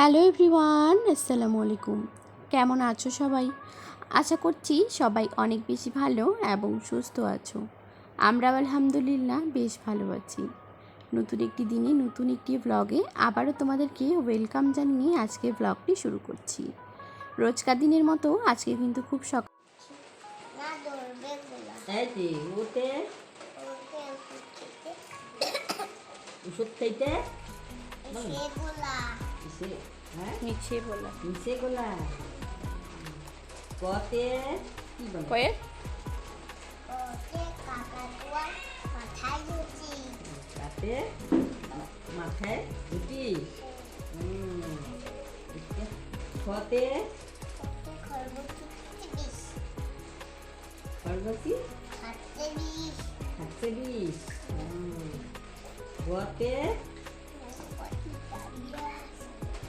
Hello everyone আসসালামু আলাইকুম। কেমন আছো সবাই? আশা করছি সবাই অনেক বেশি ভালো এবং সুস্থ আছো। আমরাও আলহামদুলিল্লাহ বেশ ভালো আছি। নতুন একটি দিনে নতুন একটি ব্লগে আবারও তোমাদেরকে ওয়েলকাম জানিয়ে আজকে ব্লগটি শুরু করছি। রোজকার দিনের মতো আজকে কিন্তু খুব সকাল না ধরবে গোলা এই যে ওতে ওকে উঠতে ওষুধ খাইতে সেগুলা কিসে? হ্যাঁ? মিছে বললাম কিসে গোলা? কতে কি বলে? কয়ে ওকে কাকাতুয়া মাথায় ধুচি তাতে মা- মাথায় রুটি হুম। খতে খরগোশ বিষ। খরগোশি খাচ্ছে বিষ। খাচ্ছে বিষ। হুম।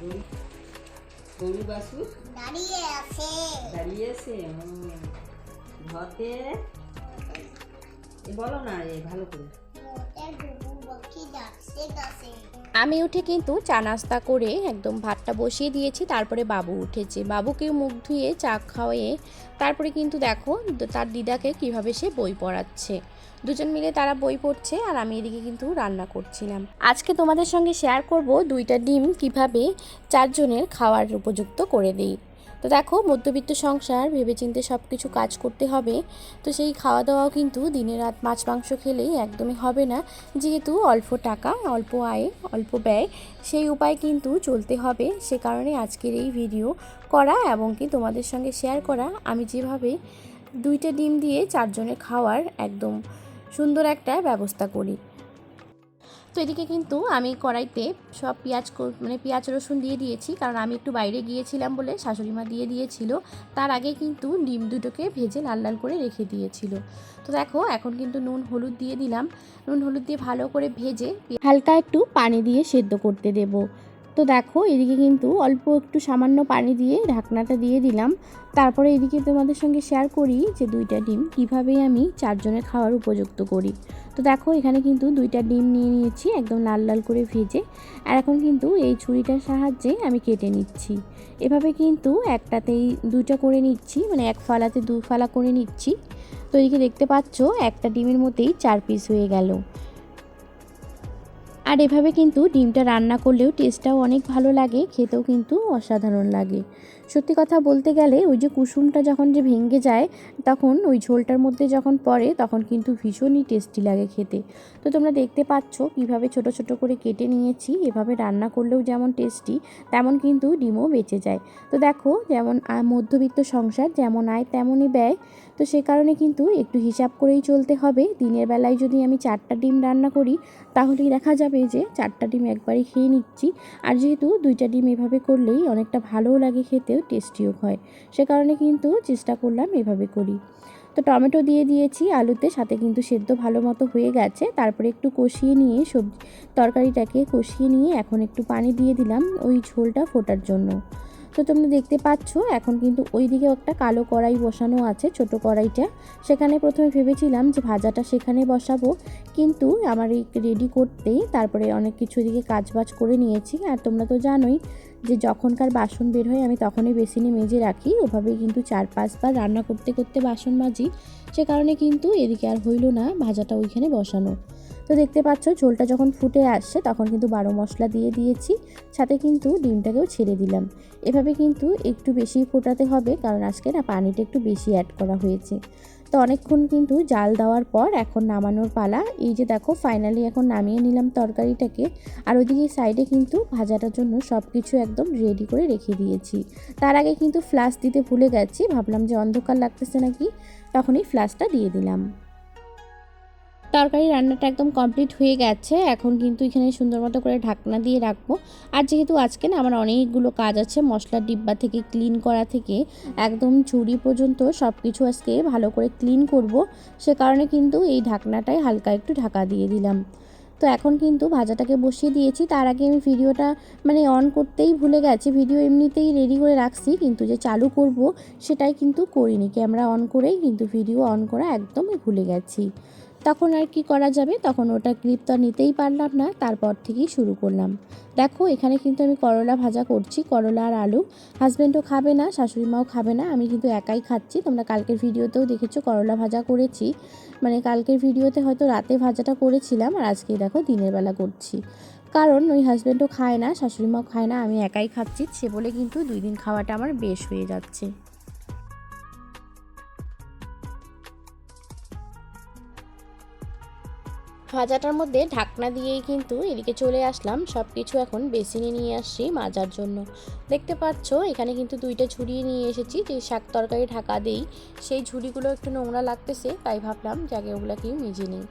গরু গরু বাসুর দাঁড়িয়ে আছে। দাঁড়িয়েছে আছে ঘতে বলো না রে ভালো করে। মোটে গরু পাখি ডাকছে গাছে আমি উঠে কিন্তু চা নাস্তা করে একদম ভাতটা বসিয়ে দিয়েছি, তারপরে বাবু উঠেছে। বাবুকে মুখ ধুয়ে চা খাওয়িয়ে তারপরে কিন্তু দেখো তার দিদাকে কীভাবে সে বই পড়াচ্ছে। দুজন মিলে তারা বই পড়ছে আর আমি এদিকে কিন্তু রান্না করছিলাম। আজকে তোমাদের সঙ্গে শেয়ার করব দুইটা ডিম কীভাবে চারজনের খাওয়ার উপযুক্ত করে দিই। তো দেখো, মধ্যবিত্ত সংসার, ভেবেচিন্তে সব কিছু কাজ করতে হবে। তো সেই খাওয়া দাওয়াও কিন্তু দিনে রাত মাছ, মাংস খেলেই একদমই হবে না। যেহেতু অল্প টাকা, অল্প আয়ে, অল্প ব্যয়, সেই উপায় কিন্তু চলতে হবে। সে কারণে আজকের এই ভিডিও করা এবং কি তোমাদের সঙ্গে শেয়ার করা। আমি যেভাবে দুইটা ডিম দিয়ে চারজনে খাওয়ার একদম সুন্দর একটা ব্যবস্থা করি। তো এদিকে কিন্তু আমি কড়াইতে সব পেঁয়াজ মানে পেঁয়াজ রসুন দিয়ে দিয়েছি, কারণ আমি একটু বাইরে গিয়েছিলাম বলে শাশুড়ি মা দিয়ে দিয়েছিল। তার আগে কিন্তু ডিম দুটোকে ভেজে লাল লাল করে রেখে দিয়েছিল। তো দেখো, এখন কিন্তু নুন, হলুদ দিয়ে দিলাম। নুন, হলুদ দিয়ে ভালো করে ভেজে হালকা একটু পানি দিয়ে সেদ্ধ করতে দেব। তো দেখো, এদিকে কিন্তু অল্প একটু সামান্য পানি দিয়ে ঢাকনাটা দিয়ে দিলাম। তারপরে এদিকে তোমাদের সঙ্গে শেয়ার করি যে দুইটা ডিম কীভাবে আমি চারজনের খাওয়ার উপযুক্ত করি। তো দেখো, এখানে কিন্তু দুইটা ডিম নিয়ে নিয়েছি, একদম লাল লাল করে ভেজে। আর এখন কিন্তু এই ছুরিটার সাহায্যে আমি কেটে নিচ্ছি। এভাবে কিন্তু একটাতেই দুইটা করে নিচ্ছি মানে এক ফালাতে দু ফালা করে নিচ্ছি। তো এদিকে দেখতে পাচ্ছ, একটা ডিমের মধ্যেই চার পিস হয়ে গেল। আর এভাবে কিন্তু ডিমটা রান্না করলেও টেস্টটাও অনেক ভালো লাগে, খেতেও কিন্তু অসাধারণ লাগে। সত্যি কথা বলতে গেলে ওই যে কুসুমটা যখন যে ভেঙে যায়, তখন ওই ঝোলটার মধ্যে যখন পড়ে, তখন কিন্তু ভীষণই টেস্টি লাগে খেতে। তো তোমরা দেখতে পাচ্ছ কীভাবে ছোট ছোট করে কেটে নিয়েছি, এভাবে রান্না করলেও যেমন টেস্টি তেমন কিন্তু ডিমও বেঁচে যায়। তো দেখো যেমন মধ্যবিত্ত সংসার যেমন আয় তেমনই ব্যয়। তো সে কারণে কিন্তু একটু হিসাব করেই চলতে হবে। দিনের বেলায় যদি আমি চারটা ডিম রান্না করি, তাহলেই দেখা যাবে যে চারটা ডিম একবারই খেয়ে নিচ্ছি। আর যেহেতু দুইটা ডিম এভাবে করলেই অনেকটা ভালোও লাগে খেতেও টেস্টিও হয়। সে কারণে কিন্তু চেষ্টা করলাম এভাবে করি। তো টমেটো দিয়ে দিয়েছি আলুতে, সাথে কিন্তু সেদ্ধ ভালো মতো হয়ে গেছে। তারপরে একটু কষিয়ে নিয়ে সবজি, তরকারিটাকে কষিয়ে নিয়ে এখন একটু পানি দিয়ে দিলাম ওই ঝোলটা ফোটার জন্য। তো তোমরা দেখতে পাচ্ছ, এখন কিন্তু ওই দিকে একটা কালো কড়াই বসানো আছে, ছোট কড়াইটা। সেখানে প্রথমে ভেবেছিলাম যে ভাজাটা সেখানে বসাবো। কিন্তু আমার এই রেডি করতেই তারপরে অনেক কিছু এদিকে কাজবাজ করে নিয়েছি। আর তোমরা তো জানোই যে যখনকার বাসন বের হয়, আমি তখনই বেসিনে মেজে রাখি। ওভাবেই কিন্তু চার পাঁচবার রান্না করতে করতে বাসন মাজি। সে কারণে কিন্তু এদিকে আর হইল না ভাজাটা ওইখানে বসানো। তো দেখতে পাচ্ছ, ঝোলটা যখন ফুটে আসছে, তখন কিন্তু বারো মশলা দিয়ে দিয়েছি। সাথে কিন্তু ডিমটাকেও ছেড়ে দিলাম। এভাবে কিন্তু একটু বেশি ফোটাতে হবে, কারণ আজকে না পানিটা একটু বেশি অ্যাড করা হয়েছে। তো অনেকক্ষণ কিন্তু জাল দেওয়ার পর এখন নামানোর পালা। এই যে দেখো ফাইনালি এখন নামিয়ে নিলাম তরকারিটাকে। আর ওইদিকে সাইডে কিন্তু ভাজাটার জন্য সব কিছু একদম রেডি করে রেখে দিয়েছি। তার আগে কিন্তু ফ্লাশ দিতে ভুলে গেছি, ভাবলাম যে অন্ধকার লাগতেছে নাকি? তখনই ফ্লাসটা দিয়ে দিলাম। তরকারি রান্নাটা একদম কমপ্লিট হয়ে গেছে। এখন কিন্তু এখানে সুন্দর মতো করে ঢাকনা দিয়ে রাখব। আর যেহেতু আজকে না আমার অনেকগুলো কাজ আছে, মশলার ডিব্বা থেকে ক্লিন করা থেকে, একদম ঝুড়ি পর্যন্ত সব কিছু আজকে ভালো করে ক্লিন করব। সে কারণে কিন্তু এই ঢাকনাটায় হালকা একটু ঢাকা দিয়ে দিলাম। তো এখন কিন্তু ভাজাটাকে বসিয়ে দিয়েছি। তার আগে আমি ভিডিওটা মানে অন করতেই ভুলে গেছি। ভিডিও এমনিতেই রেডি করে রাখছি, কিন্তু যে চালু করব সেটাই কিন্তু করিনি। ক্যামেরা অন করেই কিন্তু ভিডিও অন করা একদমই ভুলে গেছি। তখন আর কি করা যাবে? তখন ওটা ক্লিপ তো নিতেই পারলাম না, তারপর থেকেই শুরু করলাম। দেখো, এখানে কিন্তু আমি করলা ভাজা করছি, করলা আর আলু। হাজব্যান্ডও খাবে না শাশুড়ি মাও খাবে না, আমি কিন্তু একাই খাচ্ছি। তোমরা কালকের ভিডিওতেও দেখেছ, করলা ভাজা করেছি। মানে কালকের ভিডিওতে হয়তো রাতে ভাজাটা করেছিলাম, আর আজকে দেখো দিনের বেলা করছি। কারণ ওই হাজব্যান্ডও খায় না শাশুড়ি মাও খায় না, আমি একাই খাচ্ছি। সে বলে কিন্তু দুই দিন খাওয়াটা আমার বেশ হয়ে যাচ্ছে। ভাজাটার মধ্যে ঢাকনা দিয়েই কিন্তু এদিকে চলে আসলাম। সব কিছু এখন বেসিনে নিয়ে আসছি মাজার জন্য। দেখতে পাচ্ছ, এখানে কিন্তু দুইটা ঝুড়ি নিয়ে এসেছি। যে শাক তরকারি ঢাকা দেই, সেই ঝুড়িগুলো একটু নোংরা লাগতেছে, তাই ভাবলাম যে আগে ওগুলাকেই মেজে নিই।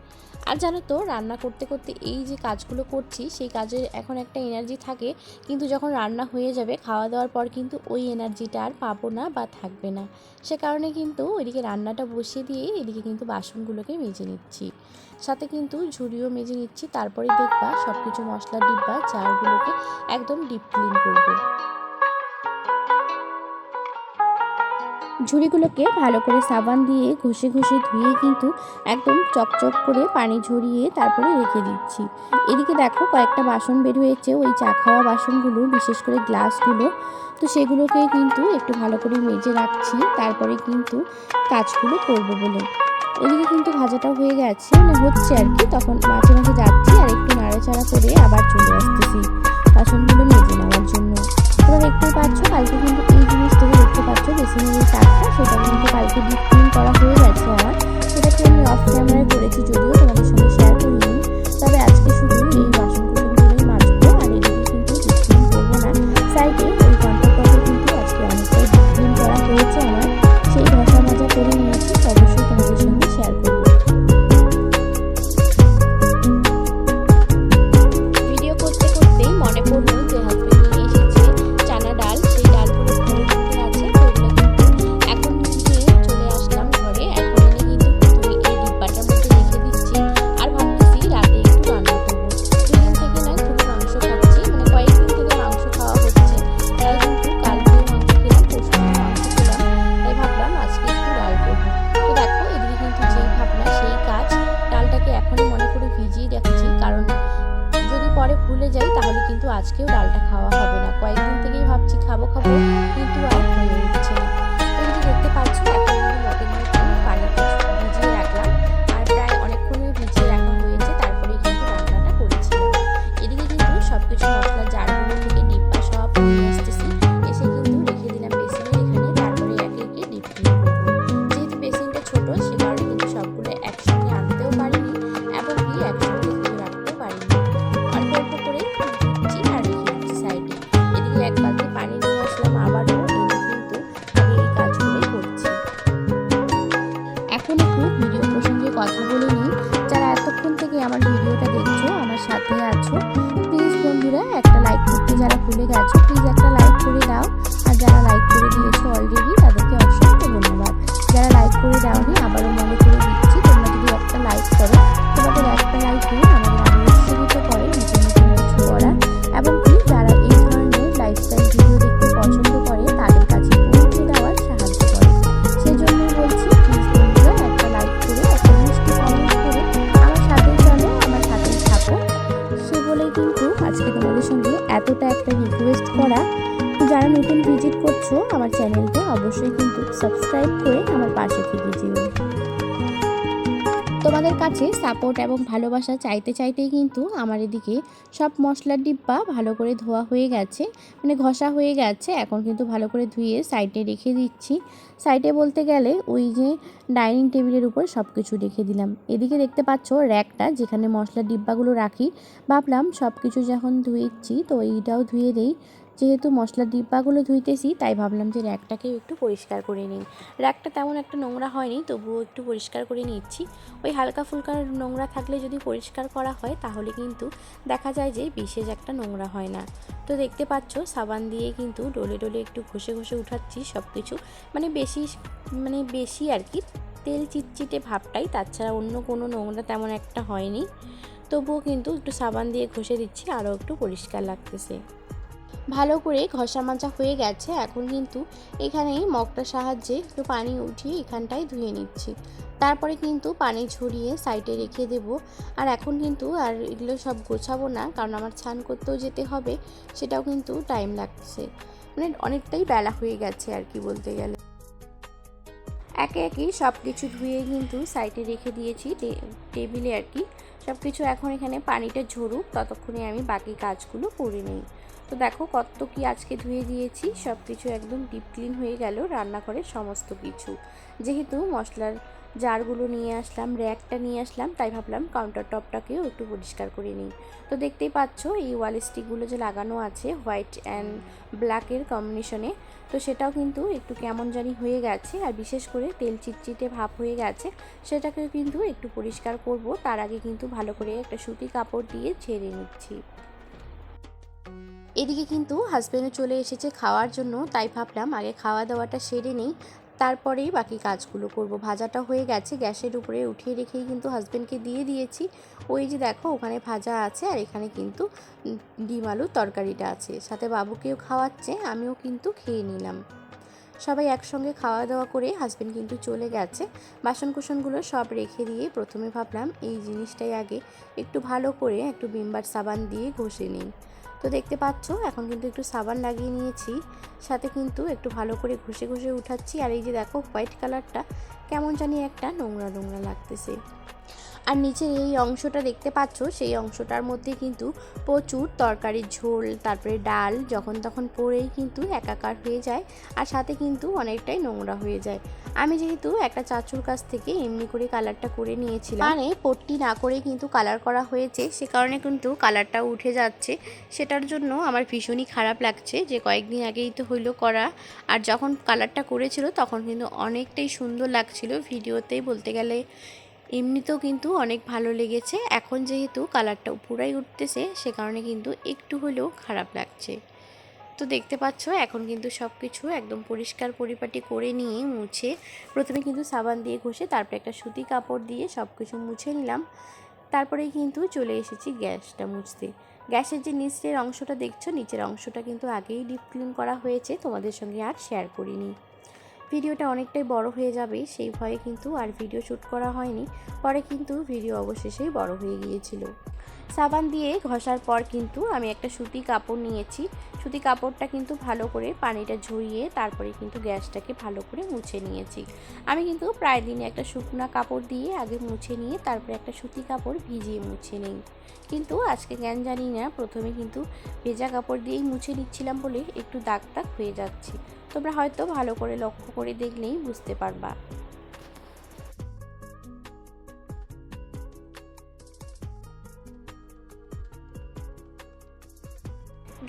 আর জানো তো, রান্না করতে করতে এই যে কাজগুলো করছি, সেই কাজের এখন একটা এনার্জি থাকে, কিন্তু যখন রান্না হয়ে যাবে, খাওয়া দাওয়ার পর কিন্তু ওই এনার্জিটা আর পাবো না বা থাকবে না। সে কারণে কিন্তু ওইদিকে রান্নাটা বসিয়ে দিয়ে এদিকে কিন্তু বাসনগুলোকে মেজে নিচ্ছি। সাথে কিন্তু ঝুড়িও মেজে নিচ্ছি, তারপরে দেখবা সব কিছু মশলার ডিব্বা চারগুলোকে একদম ডিপ ক্লিন করব। ঝুড়িগুলোকে ভালো করে সাবান দিয়ে ঘষে ঘষে ধুয়ে কিন্তু একদম চকচক করে পানি ঝরিয়ে তারপরে রেখে দিচ্ছি। এদিকে দেখো কয়েকটা বাসন বের হয়েছে, ওই চা খাওয়া বাসনগুলো, বিশেষ করে গ্লাসগুলো। তো সেগুলোকে কিন্তু একটু ভালো করে মেজে রাখছি, তারপরে কিন্তু কাজগুলো করব বলে। ওইদিকে কিন্তু ভাজাটাও হয়ে গেছে মানে হচ্ছে আর কি, তখন মাঝে মাঝে যাচ্ছি আর একটু নাড়াচাড়া করে আবার চলে আসতেছি। বাসনগুলো মেজে নেওয়ার জন্য। তোমরা দেখতে পাচ্ছ, কালকে কিন্তু এই জিনিস তুমি দেখতে পাচ্ছ বেসিনের এই চারটা সেটা কিন্তু কালকে ডিপ ক্লিন করা হয়ে গেছে আমার। সেটাকে আমি অফ ক্যামেরায় করেছি, যদিও তোমাদের সঙ্গে শেয়ার করিনি। তবে আজকে শুধু প্রসঙ্গে কথা বলে নিই। যারা এতক্ষণ থেকে আমার ভিডিওটা দেখছ, আমার সাথে আছো প্লিজ বন্ধুরা, একটা লাইক করতে যারা ভুলে গেছো প্লিজ একটা লাইক করে দাও। আর যারা লাইক করে দিয়েছ অলরেডি তাদেরকে অসংখ্য ধন্যবাদ। যারা লাইক করে দাওনি অবশ্যই কিন্তু সাবস্ক্রাইব করে আমার পাশে থেকে যেও। তোমাদের কাছে সাপোর্ট এবং ভালোবাসা চাইতে চাইতেই কিন্তু আমার এদিকে সব মশলার ডিব্বা ভালো করে ধোয়া হয়ে গেছে মানে ঘষা হয়ে গেছে। এখন কিন্তু ভালো করে ধুয়ে সাইডে রেখে দিচ্ছি। সাইডে বলতে গেলে ওই যে ডাইনিং টেবিলের উপর সব কিছু রেখে দিলাম। এদিকে দেখতে পাচ্ছ র্যাকটা যেখানে মশলার ডিব্বাগুলো রাখি। ভাবলাম সব কিছু যখন ধুয়েছি তো এইটাও ধুয়ে দেই। যেহেতু মশলার ডিব্বাগুলো ধুইতেছি, তাই ভাবলাম যে র্যাকটাকেও একটু পরিষ্কার করে নিই। র্যাকটা তেমন একটা নোংরা হয়নি, তবুও একটু পরিষ্কার করে নিচ্ছি। ওই হালকা ফুলকা নোংরা থাকলে যদি পরিষ্কার করা হয়, তাহলে কিন্তু দেখা যায় যে বিশেষ একটা নোংরা হয় না। তো দেখতে পাচ্ছ, সাবান দিয়ে কিন্তু ডলে ডলে একটু ঘষে ঘষে উঠাচ্ছি সব কিছু মানে বেশি মানে বেশি আর কি, তেল চিটচিটে ভাবটাই, তাছাড়া অন্য কোনো নোংরা তেমন একটা হয়নি। তবুও কিন্তু একটু সাবান দিয়ে ঘষে দিচ্ছি, আরও একটু পরিষ্কার লাগতেছে। ভালো করে ঘষা মাজা হয়ে গেছে। এখন কিন্তু এখানে মগটার সাহায্যে একটু পানি উঠিয়ে এখানটায় ধুয়ে নিচ্ছি। তারপরে কিন্তু পানি ঝরিয়ে সাইডে রেখে দেব। আর এখন কিন্তু আর এগুলো সব গোছাবো না, কারণ আমার স্নান করতেও যেতে হবে, সেটাও কিন্তু টাইম লাগছে। মানে অনেকটাই বেলা হয়ে গেছে আর কি বলতে গেলে। একে একে সব কিছু ধুয়ে কিন্তু সাইডে রেখে দিয়েছি টেবিলে আর কি। সব কিছু এখন এখানে পানিটা ঝরুক, ততক্ষণে আমি বাকি কাজগুলো করে নিই। তো দেখো কত কি আজকে ধুয়ে দিয়েছি সব কিছু একদম ডিপ ক্লিন হয়ে গেল রান্নাঘরের সমস্ত কিছু। যেহেতু মশলার জারগুলো নিয়ে আসলাম, র্যাকটা নিয়ে আসলাম, তাই ভাবলাম কাউন্টার টপটাকেও একটু পরিষ্কার করে নিই। তো দেখতেই পাচ্ছ এই ওয়াল স্টিকগুলো যে লাগানো আছে হোয়াইট অ্যান্ড ব্ল্যাকের কম্বিনেশনে তো সেটাও কিন্তু একটু কেমন জানি হয়ে গেছে, আর বিশেষ করে তেল চিটচিটে ভাব হয়ে গেছে সেটাকে কিন্তু একটু পরিষ্কার করব, তার আগে কিন্তু ভালো করে একটা সুতি কাপড় দিয়ে ছেড়ে নিচ্ছি। এদিকে কিন্তু হাজব্যান্ডও চলে এসেছে খাওয়ার জন্য, তাই ভাবলাম আগে খাওয়া দাওয়াটা সেরে নেই। তারপরেই বাকি কাজগুলো করব। ভাজাটা হয়ে গেছে, গ্যাসের উপরে উঠিয়ে রেখেই কিন্তু হাজব্যান্ডকে দিয়ে দিয়েছি। ওই যে দেখো, ওখানে ভাজা আছে আর এখানে কিন্তু ডিম আলুর তরকারিটা আছে। সাথে বাবুকেও খাওয়াচ্ছে, আমিও কিন্তু খেয়ে নিলাম। সবাই একসঙ্গে খাওয়া দাওয়া করে হাজব্যান্ড কিন্তু চলে গেছে। বাসন কুসনগুলো সব রেখে দিয়ে প্রথমে ভাবলাম এই জিনিসটাই আগে একটু ভালো করে একটু বিমবার সাবান দিয়ে ঘষে নিই। তো দেখতে পাচ্ছ, এখন কিন্তু একটু সাবান লাগিয়ে নিয়েছি। সাথে কিন্তু একটু ভালো করে ঘষে ঘষে উঠাচ্ছি। আর এই যে দেখো, হোয়াইট কালারটা কেমন জানি একটা নোংরা নোংরা লাগতেছে। আর নিচের এই অংশটা দেখতে পাচ্ছ, সেই অংশটার মধ্যে কিন্তু প্রচুর তরকারির ঝোল, তারপরে ডাল, যখন তখন পরেই কিন্তু একাকার হয়ে যায় আর সাথে কিন্তু অনেকটাই নোংরা হয়ে যায়। আমি যেহেতু একটা চাচুর কাছ থেকে এমনি করে কালারটা করে নিয়েছিলাম মানে পট্টি না করে কিন্তু কালার করা হয়েছে, সে কারণে কিন্তু কালারটা উঠে যাচ্ছে। সেটার জন্য আমার ভীষণই খারাপ লাগছে যে কয়েকদিন আগেই তো হইল করা আর যখন কালারটা করেছিল তখন কিন্তু অনেকটাই সুন্দর লাগছিল। ভিডিওতেই বলতে গেলে এমনিতেও কিন্তু অনেক ভালো লেগেছে। এখন যেহেতু কালারটা পুরাই উঠতেছে, সে কারণে কিন্তু একটু হলেও খারাপ লাগছে। তো দেখতে পাচ্ছ, এখন কিন্তু সব কিছু একদম পরিষ্কার পরিপাটি করে নিয়ে মুছে প্রথমে কিন্তু সাবান দিয়ে ঘষে, তারপরে একটা সুতি কাপড় দিয়ে সব কিছু মুছে নিলাম। তারপরে কিন্তু চলে এসেছি গ্যাসটা মুছতে। গ্যাসের যে নিচের অংশটা দেখছ, নিচের অংশটা কিন্তু আগেই ডিপ ক্লিন করা হয়েছে, তোমাদের সঙ্গে আর শেয়ার করিনি। ভিডিওটা অনেকটাই বড় হয়ে যাবে, সেই ভয়ে কিন্তু আর ভিডিও শ্যুট করা হয়নি। পরে কিন্তু ভিডিও অবশেষেই বড় হয়ে গিয়েছিল। সাবান দিয়ে ঘষার পর কিন্তু আমি একটা সুতি কাপড় নিয়েছি। সুতি কাপড়টা কিন্তু ভালো করে পানিটা ঝরিয়ে তারপরে কিন্তু গ্যাসটাকে ভালো করে মুছে নিয়েছি। আমি কিন্তু প্রায় দিনে একটা শুকনা কাপড় দিয়ে আগে মুছে নিয়ে তারপরে একটা সুতি কাপড় ভিজিয়ে মুছে নিই। কিন্তু আজকে জ্ঞান জানি না, প্রথমে কিন্তু ভেজা কাপড় দিয়েই মুছে নিচ্ছিলাম বলে একটু দাগ দাগ হয়ে যাচ্ছে। তোমরা হয়তো ভালো করে লক্ষ্য করে দেখলেই বুঝতে পারবা।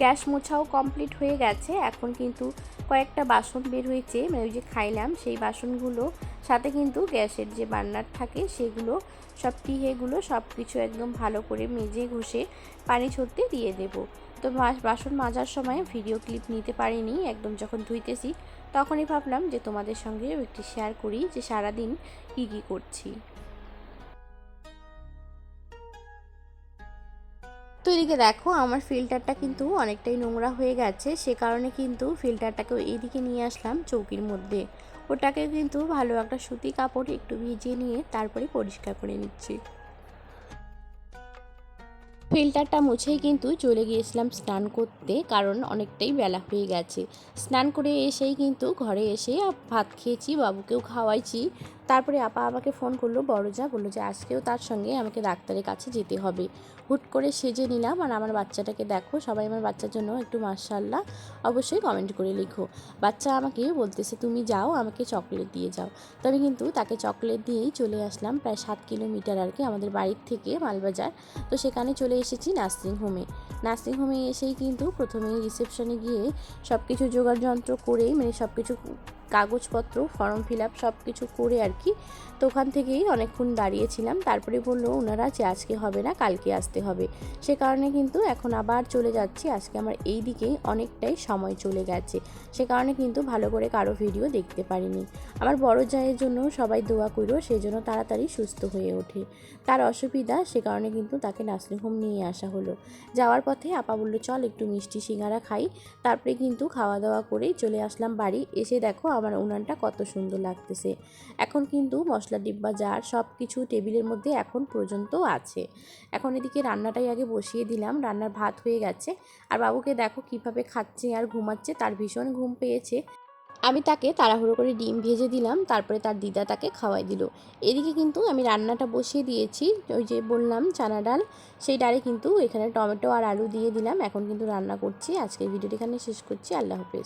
গ্যাস মোছাও কমপ্লিট হয়ে গেছে, এখন কিন্তু কয়েকটা বাসন বের হয়েছে। মানে ওই যে খাইলাম, সেই বাসনগুলো, সাথে কিন্তু গ্যাসের যে বার্নার থাকে, সেগুলো, সব টিহেগুলো সব কিছু একদম ভালো করে মেজে ঘষে পানি ছড়তে দিয়ে দেব। তো বাসন মাজার সময় ভিডিও ক্লিপ নিতে পারিনি, একদম যখন ধুইতেছি, তখনই ভাবলাম যে তোমাদের সঙ্গে একটি শেয়ার করি যে সারাদিন কী কী করছি। তো এদিকে দেখো, আমার ফিল্টারটা কিন্তু অনেকটাই নোংরা হয়ে গেছে, সে কারণে কিন্তু ফিল্টারটাকে এইদিকে নিয়ে আসলাম চৌকির মধ্যে। ওটাকে কিন্তু ভালো একটা সুতি কাপড় একটু ভিজিয়ে নিয়ে তারপরে পরিষ্কার করে নিচ্ছি। ফিল্টারটা মুছেই কিন্তু চলে গিয়েছিলাম স্নান করতে, কারণ অনেকটাই বেলা হয়ে গেছে। স্নান করে এসেই কিন্তু ঘরে এসে ভাত খেয়েছি, বাবুকেও খাওয়াইছি। তারপরে আপা আমাকে ফোন করল, বড় যা বলল যে আজকেও তার সঙ্গে আমাকে ডাক্তারের কাছে যেতে হবে। হুট করে সেজে নিলাম আর আমার বাচ্চাটাকে দেখো, সবাই আমার বাচ্চার জন্য একটু মার্শাল্লাহ অবশ্যই কমেন্ট করে লিখো। বাচ্চা আমাকে বলতেছে, তুমি যাও, আমাকে চকলেট দিয়ে যাও। তবে কিন্তু তাকে চকলেট দিয়েই চলে আসলাম, প্রায় সাত কিলোমিটার আর কি আমাদের বাড়ির থেকে মালবাজার। তো সেখানে চলে এসেছি নার্সিংহোমে নার্সিংহোমে এসেই কিন্তু প্রথমে রিসেপশনে গিয়ে সব কিছু জোগাড় যন্ত্র করেই মানে সব কিছু কাগজপত্র ফর্ম ফিল আপ সব কিছু করে আর কি, তো ওখান থেকেই অনেকক্ষণ দাঁড়িয়েছিলাম। তারপরে বলল ওনারা যে আজকে হবে না, কালকে আসতে হবে। সে কারণে কিন্তু এখন আবার চলে যাচ্ছি। আজকে আমার এই দিকেই অনেকটাই সময় চলে গেছে। সে কারণে কিন্তু ভালো করে কারও ভিডিও দেখতে পারিনি। আমার বড় জায়ের জন্য সবাই দোয়া করো সেই জন্য তাড়াতাড়ি সুস্থ হয়ে ওঠে। তার অসুবিধা, সে কারণে কিন্তু তাকে নার্সিং হোম নিয়ে আসা হলো। যাওয়ার পথে আপা বলল, চল একটু মিষ্টি সিঙ্গারা খাই। তারপরে কিন্তু খাওয়া দাওয়া করেই চলে আসলাম বাড়ি। এসে দেখো আমার উনানটা কত সুন্দর লাগতেছে। এখন কিন্তু মশলা ডিব্বা, জার সব কিছু টেবিলের মধ্যে এখন পর্যন্ত আছে। এখন এদিকে রান্নাটাই আগে বসিয়ে দিলাম, রান্নার ভাত হয়ে গেছে। আর বাবুকে দেখো কীভাবে খাচ্ছে আর ঘুমাচ্ছে, তার ভীষণ ঘুম পেয়েছে। আমি তাকে তাড়াহুড়ো করে ডিম ভেজে দিলাম, তারপরে তার দিদা তাকে খাওয়াই দিল। এদিকে কিন্তু আমি রান্নাটা বসিয়ে দিয়েছি, ওই যে বললাম চানা ডাল, সেই ডালে কিন্তু এখানে টমেটো আর আলু দিয়ে দিলাম। এখন কিন্তু রান্না করছি, আজকের ভিডিওটি এখানে শেষ করছি, আল্লাহ হাফেজ।